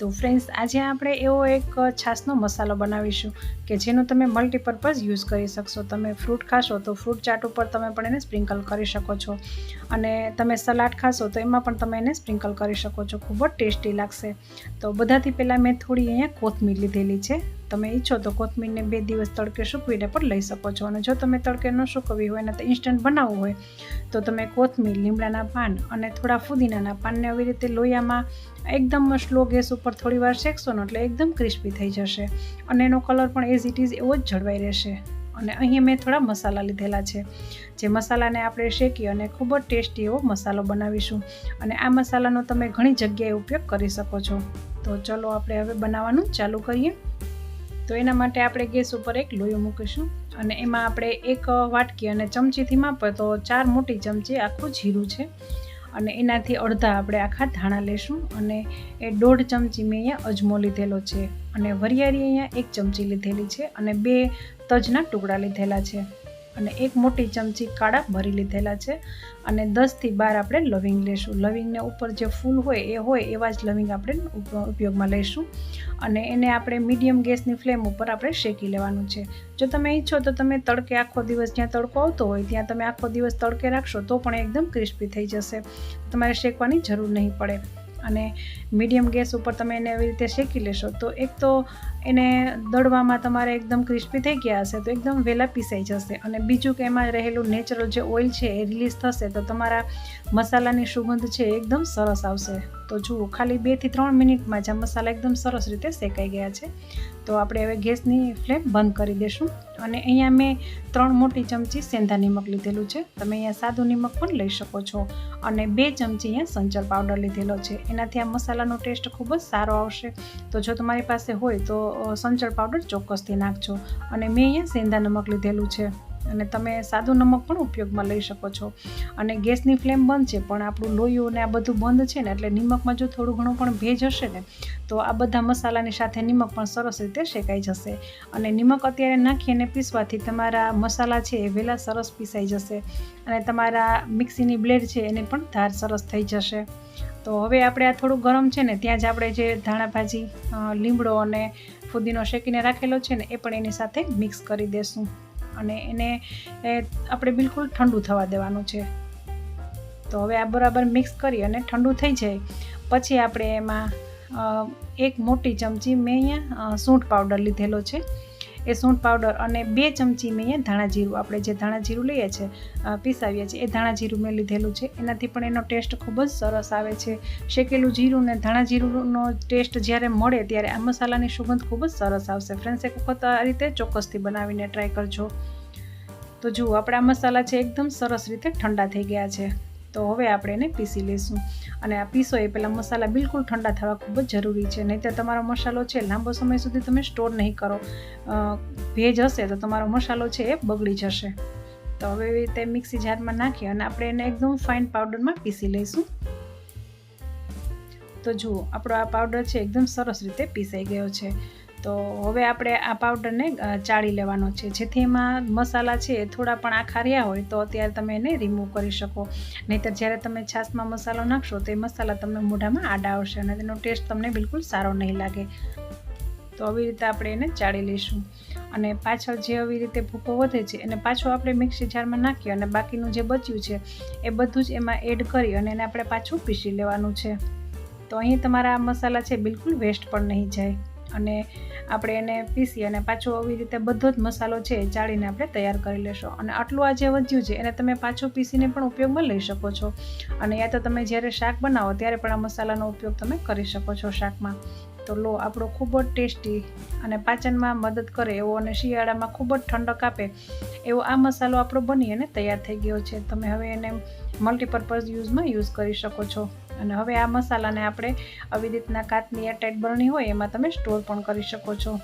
તો ફ્રેન્ડ્સ આજે આપણે એવો એક છાશનો મસાલો બનાવીશું કે જેનો તમે મલ્ટીપર્પઝ યુઝ કરી શકશો. તમે ફ્રૂટ ખાશો તો ફ્રૂટ ચાટ ઉપર તમે પણ એને સ્પ્રિંકલ કરી શકો છો. અને તમે સલાડ ખાશો તો એમાં પણ તમે એને સ્પ્રિંકલ કરી શકો છો. ખૂબ જ ટેસ્ટી લાગશે. તો બધાથી પહેલાં મેં થોડી અહીંયા કોથમીર લીધેલી છે. તમે ઈચ્છો તો કોથમીરને બે દિવસ તડકે સૂકવીને પણ લઈ શકો છો. અને જો તમે તડકે ન સૂકવવી હોય ને તો ઇન્સ્ટન્ટ બનાવવું હોય, તો તમે કોથમીર, લીમડાના પાન અને થોડા ફુદીનાના પાનને આવી રીતે લોયામાં એકદમ સ્લો ગેસ ઉપર થોડી વાર શેકશો ને એટલે એકદમ ક્રિસ્પી થઈ જશે. અને એનો કલર પણ એઝ ઇટ ઇઝ એવો જ જળવાઈ રહેશે. અને અહીં મેં થોડા મસાલા લીધેલા છે. જે મસાલાને આપણે શેકી અને ખૂબ જ ટેસ્ટી એવો મસાલો બનાવીશું. અને આ મસાલાનો તમે ઘણી જગ્યાએ ઉપયોગ કરી શકો છો. તો ચલો આપણે હવે બનાવવાનું ચાલુ કરીએ. તો એના માટે આપણે ગેસ ઉપર એક લોયો મૂકીશું. અને એમાં આપણે એક વાટકી અને ચમચીથી માપે તો ચાર મોટી ચમચી આખું જીરું છે. અને એનાથી અડધા આપણે આખા ધાણા લેશું અને એ દોઢ ચમચી મેં અહીંયા અજમો લીધેલો છે. અને વરિયાળી અહીંયા એક ચમચી લીધેલી છે અને બે તજના ટુકડા લીધેલા છે. અને એક મોટી ચમચી કાળા ભરી લીધેલા છે અને દસથી બાર આપણે લવિંગ લઈશું લવિંગને ઉપર જે ફૂલ હોય એ હોય એવા જ લવિંગ આપણે ઉપયોગમાં લઈશું. અને એને આપણે મીડિયમ ગેસની ફ્લેમ ઉપર આપણે શેકી લેવાનું છે. જો તમે ઈચ્છો તો તમે તડકે આખો દિવસ જ્યાં તડકો આવતો હોય ત્યાં તમે આખો દિવસ તડકે રાખશો તો પણ એકદમ ક્રિસ્પી થઈ જશે. તમારે શેકવાની જરૂર નહીં પડે. અને મીડિયમ ગેસ ઉપર તમે એને એવી રીતે શેકી લેશો, તો એક તો એને દળવામાં તમારે એકદમ ક્રિસ્પી થઈ ગયા હશે, તો એકદમ વહેલા પીસાઈ જશે. અને બીજું કે એમાં રહેલું નેચરલ જે ઓઇલ છે એ રિલીઝ થશે, તો તમારા મસાલાની સુગંધ છે એકદમ સરસ આવશે. તો જુઓ, ખાલી બેથી ત્રણ મિનિટમાં જ આ મસાલા એકદમ સરસ રીતે શેકાઈ ગયા છે. તો આપણે હવે ગેસની ફ્લેમ બંધ કરી દઈશું અને અહીંયા મેં ત્રણ મોટી ચમચી સેંધા નિમક લીધેલું છે. તમે અહીંયા સાદું નિમક પણ લઈ શકો છો અને બે ચમચી અહીંયા સંચર પાવડર લીધેલો છે. એનાથી આ મસાલાનો ટેસ્ટ ખૂબ જ સારો આવશે. તો જો તમારી પાસે હોય તો સંચળ પાવડર ચોક્કસથી નાખજો. અને મેં અહીંયા સેંધા નમક લીધેલું છે. અને તમે સાદું નમક પણ ઉપયોગમાં લઈ શકો છો. અને ગેસની ફ્લેમ બંધ છે, પણ આપણું લોયું ને આ બધું બંધ છે ને, એટલે નિમકમાં જો થોડું ઘણું પણ ભેજ હશે ને, તો આ બધા મસાલાની સાથે નિમક પણ સરસ રીતે શેકાઈ જશે. અને નિમક અત્યારે નાખી અને પીસવાથી તમારા મસાલા છે એ વહેલા સરસ પીસાઈ જશે. અને તમારા મિક્સીની બ્લેડ છે એને પણ ધાર સરસ થઈ જશે. તો હવે આપણે આ થોડું ગરમ છે ને, ત્યાં જ આપણે જે ધાણા ભાજી લીમડો અને ફુદીનો શેકીને રાખેલો છે ને, એ પણ એની સાથે મિક્સ કરી દેશું. અને એને આપણે બિલકુલ ઠંડુ થવા દેવાનું છે. તો હવે આ બરાબર મિક્સ કરી અને ઠંડુ થઈ જાય. પછી આપણે એમાં એક મોટી ચમચી મેં અહીંયા સૂંઠ પાવડર લીધેલો છે. એ સૂંઠ પાવડર અને બે ચમચી મેં ધાણા જીરું, આપણે જે ધાણા જીરું લઈએ છીએ પીસાવીએ છીએ, એ ધાણા જીરું મેં લીધેલું છે. એનાથી પણ એનો ટેસ્ટ ખૂબ જ સરસ આવે છે. શેકેલું જીરું ને ધાણા જીરુંનો ટેસ્ટ જ્યારે મળે ત્યારે આ મસાલાની સુગંધ ખૂબ જ સરસ આવશે. ફ્રેન્ડ્સ, એક વખત આ રીતે ચોક્કસથી બનાવીને ટ્રાય કરજો. તો જુઓ, આપણા મસાલા છે એકદમ સરસ રીતે ઠંડા થઈ ગયા છે. તો હવે આપણે એને પીસી લઈશું. અને આ પીસો એ પહેલાં મસાલા બિલકુલ ઠંડા થવા ખૂબ જ જરૂરી છે. નહીંતર તમારો મસાલો છે લાંબો સમય સુધી તમે સ્ટોર નહીં કરો. ભેજ હશે તો તમારો મસાલો છે એ બગડી જશે. તો હવે એવી રીતે મિક્સી જારમાં નાખી અને આપણે એને એકદમ ફાઇન પાવડરમાં પીસી લઈશું. તો જુઓ, આપણો આ પાવડર છે એકદમ સરસ રીતે પીસાઈ ગયો છે. તો હવે આપણે આ પાવડરને ચાળી લેવાનો છે. જેથી એમાં મસાલા છે થોડા પણ આખા રહ્યા હોય તો અત્યારે તમે એને રિમૂવ કરી શકો. નહીંતર જ્યારે તમે છાશમાં મસાલો નાખશો તો એ મસાલા તમને મોઢામાં આડા આવશે અને તેનો ટેસ્ટ તમને બિલકુલ સારો નહીં લાગે. તો આવી રીતે આપણે એને ચાળી લઈશું. અને પાછળ જે આવી રીતે ભૂકો વધે છે એને પાછો આપણે મિક્સી જારમાં નાખીએ અને બાકીનું જે બચ્યું છે એ બધું જ એમાં એડ કરી અને એને આપણે પાછું પીસી લેવાનું છે. તો અહીં તમારા આ મસાલા છે બિલકુલ વેસ્ટ પણ નહીં જાય. અને આપણે એને પીસી અને પાછો આવી રીતે બધો જ મસાલો છે એ ચાળીને આપણે તૈયાર કરી લેશો. અને આટલું આ જે વધ્યું છે, એને તમે પાછું પીસીને પણ ઉપયોગમાં લઈ શકો છો. અને યા તો તમે જ્યારે શાક બનાવો ત્યારે પણ આ મસાલાનો ઉપયોગ તમે કરી શકો છો શાકમાં. તો લો, આપણો ખૂબ જ ટેસ્ટી અને પાચનમાં મદદ કરે એવો અને શિયાળામાં ખૂબ જ ઠંડક આપે એવો આ મસાલો આપણો બની અને તૈયાર થઈ ગયો છે. તમે હવે એને મલ્ટીપર્પઝ યુઝમાં યુઝ કરી શકો છો. અને હવે આ મસાલાને આપણે આવી રીતના કાચની એરટાઈટ બરણી હોય એમાં તમે સ્ટોર પણ કરી શકો છો.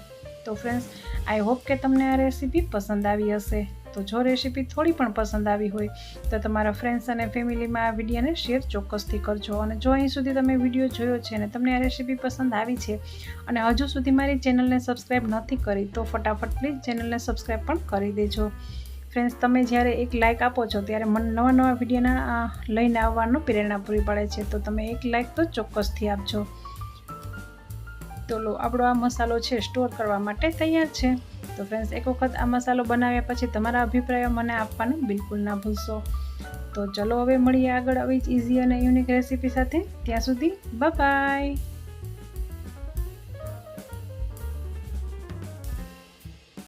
તો ફ્રેન્ડ્સ આઈ હોપ કે તમને આ રેસીપી પસંદ આવી હશે. તો જો રેસીપી થોડી પણ પસંદ આવી હોય, તો તમારા ફ્રેન્ડ્સ અને ફેમિલીમાં આ વિડીયોને શેર ચોક્કસથી કરજો. અને જો અહીં સુધી તમે વીડિયો જોયો છે અને તમને આ રેસીપી પસંદ આવી છે અને હજુ સુધી મારી ચેનલને સબસ્ક્રાઈબ નથી કરી, તો ફટાફટ પ્લીઝ ચેનલને સબસ્ક્રાઈબ પણ કરી દેજો. ફ્રેન્ડ્સ તમે જ્યારે એક લાઇક આપો છો, ત્યારે મને નવા નવા વિડીયોના લઈને આવવાનું પ્રેરણા પૂરી પાડે છે. તો તમે એક લાઇક તો ચોક્કસથી આપજો. તો લો, આપણો આ મસાલો છે સ્ટોર કરવા માટે તૈયાર છે. તો ફ્રેન્ડ્સ એક વખત આ મસાલો બનાવ્યા પછી તમારા અભિપ્રાયો મને આપવાનું બિલકુલ ના ભૂલશો. તો ચલો, હવે મળીએ આગળ આવી જ ઇઝી અને યુનિક રેસીપી સાથે. ત્યાં સુધી બાય